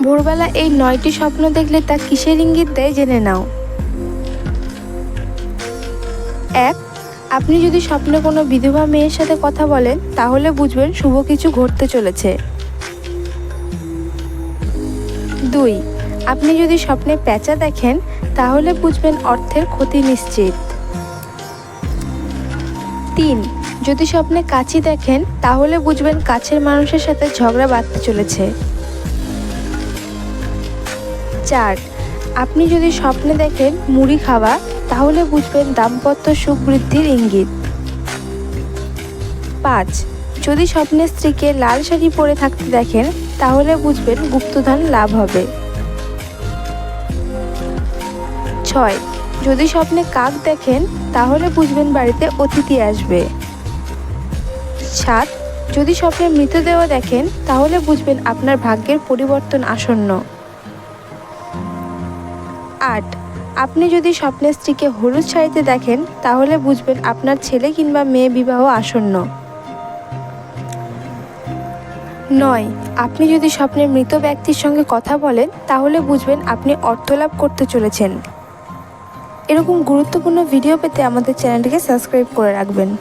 ভোরবেলা এই নয়টি স্বপ্ন দেখলে তা কিসের ইঙ্গিত দেয় জেনে নাও। এক, আপনি যদি স্বপ্নে কোনো বিধবা মেয়ের সাথে কথা বলেন, তাহলে বুঝবেন শুভ কিছু ঘটতে চলেছে। দুই, আপনি যদি স্বপ্নে প্যাঁচা দেখেন, তাহলে বুঝবেন অর্থের ক্ষতি নিশ্চিত। তিন, যদি স্বপ্নে কাচি দেখেন, তাহলে বুঝবেন কাছের মানুষের সাথে ঝগড়া বাঁধতে চলেছে। চার। আপনি যদি স্বপ্নে দেখেন মুড়ি খাওয়া, তাহলে বুঝবেন দাম্পত্য সুখ বৃদ্ধির ইঙ্গিত। পাঁচ। যদি স্বপ্নের স্ত্রীকে লাল শাড়ি পরে থাকতে দেখেন, তাহলে বুঝবেন গুপ্তধন লাভ হবে। ছয়। যদি স্বপ্নে কাক দেখেন, তাহলে বুঝবেন বাড়িতে অতিথি আসবে। সাত। যদি স্বপ্নে মৃতদেহ দেখেন, তাহলে বুঝবেন আপনার ভাগ্যের পরিবর্তন আসন্ন। আট। আপনি যদি স্বপ্নের স্ত্রীকে হলুদ শাড়িতে দেখেন, তাহলে বুঝবেন আপনার ছেলে কিংবা মেয়ে বিবাহ আসন্ন। নয়। আপনি যদি স্বপ্নের মৃত ব্যক্তির সঙ্গে কথা বলেন, তাহলে বুঝবেন আপনি অর্থলাভ করতে চলেছেন। এরকম গুরুত্বপূর্ণ ভিডিও পেতে আমাদের চ্যানেলটিকে সাবস্ক্রাইব করে রাখবেন।